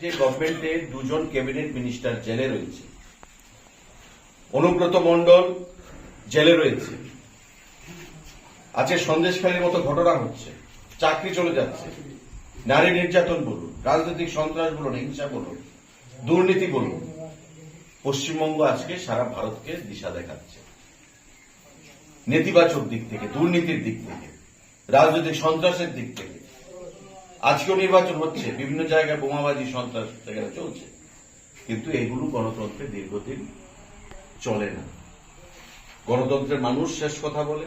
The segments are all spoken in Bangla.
যে গভর্নমেন্টে দুজন ক্যাবিনেট মিনিস্টার জেলে রয়েছে। অনুব্রত মন্ডল জেলে রয়েছে। আজকে সন্দেশখালীর মতো ঘটনা হচ্ছে চাকরি চলে যাচ্ছে। নারী নির্যাতন বলুন, রাজনৈতিক সন্ত্রাস বলুন, হিংসা বলুন, দুর্নীতি বলুন, পশ্চিমবঙ্গ আজকে সারা ভারতকে দিশা দেখাচ্ছে। নেতিবাচক দিক থেকে, দুর্নীতির দিক থেকে, রাজনৈতিক সন্ত্রাসের দিক থেকে। আজকেও নির্বাচন হচ্ছে, বিভিন্ন জায়গায় বোমাবাজি সন্ত্রাস চলছে। কিন্তু এগুলো গণতন্ত্রে দীর্ঘদিন চলে না। গণতন্ত্রের মানুষ শেষ কথা বলে,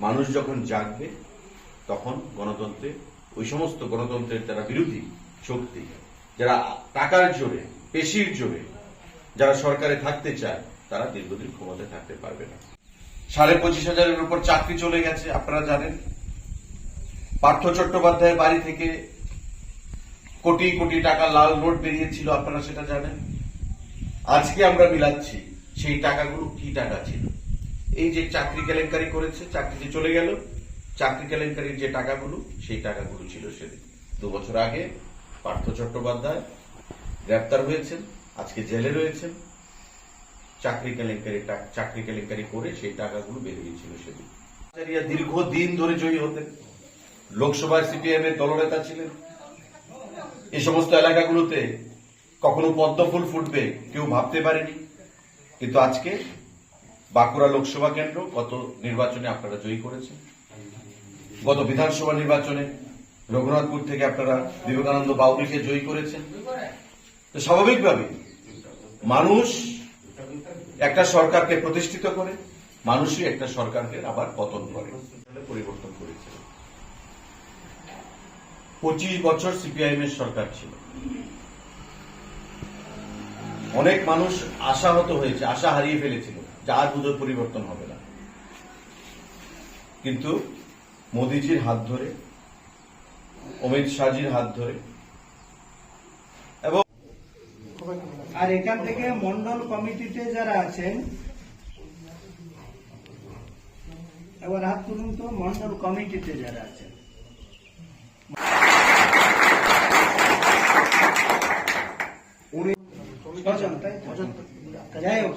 মানুষ যখন জাগবে, তখন গণতন্ত্রে, ওই সমস্ত গণতন্ত্রের যারা বিরোধী শক্তি, যারা টাকার জোরে, পেশির জোরে, যারা সরকারে থাকতে চায়, তারা দীর্ঘদিন ক্ষমতায় থাকতে পারবে না। সাড়ে পঁচিশ হাজারের উপর চাকরি চলে গেছে, আপনারা জানেন। পার্থ চট্টোপাধ্যায়ের বাড়ি থেকে কোটি কোটি টাকা লাল নোট বেরিয়েছিল, আপনারা সেটা জানেন? আজকে আমরা মিলাচ্ছি সেই টাকাগুলো কি টাকা ছিল? এই যে চাকরি কেলেঙ্কারি করেছে, চাকরিতে চলে গেল। চাকরি কেলেঙ্কারির যে টাকাগুলো, সেই টাকাগুলো ছিল সেদিন। দু বছর আগে পার্থ চট্টোপাধ্যায় গ্রেপ্তার হয়েছেন, আজকে জেলে রয়েছেন। চাকরি কেলেঙ্কারি চাকরি কেলেঙ্কারি করে সেই টাকাগুলো বেরিয়েছিল সেদিন। দীর্ঘদিন ধরে জয়ী হতেন। লোকসভায় সিপিএম এর দলনেতা ছিলেন। এই সমস্ত এলাকাগুলোতে কখনো পদ্ম ফুল ফুটবে কেউ ভাবতে পারেনি। কিন্তু আজকে বাঁকুড়া লোকসভা কেন্দ্র গত নির্বাচনে আপনারা জয়ী করেছেন। গত বিধানসভা নির্বাচনে রঘুনাথপুর থেকে আপনারা বিবেকানন্দ বাউরিকে জয়ী করেছেন। তো স্বাভাবিকভাবে মানুষ একটা সরকারকে প্রতিষ্ঠিত করে, মানুষই একটা সরকারকে আবার পতন করে। পরিবর্তন করেছে। পঁচিশ বছর সিপিআইএম এর সরকার ছিল। অনেক মানুষ আশাহত হয়েছে, আশা হারিয়ে ফেলেছিল যে আর পরিবর্তন হবে না। কিন্তু মোদিজির হাত ধরে, অমিত শাহজির হাত ধরে এবং আর এখান থেকে মন্ডল কমিটিতে যারা আছেন, এবার হাত তুলুন তো, মন্ডল কমিটিতে যারা আছেন। 오래 맞아. 맞아. 야요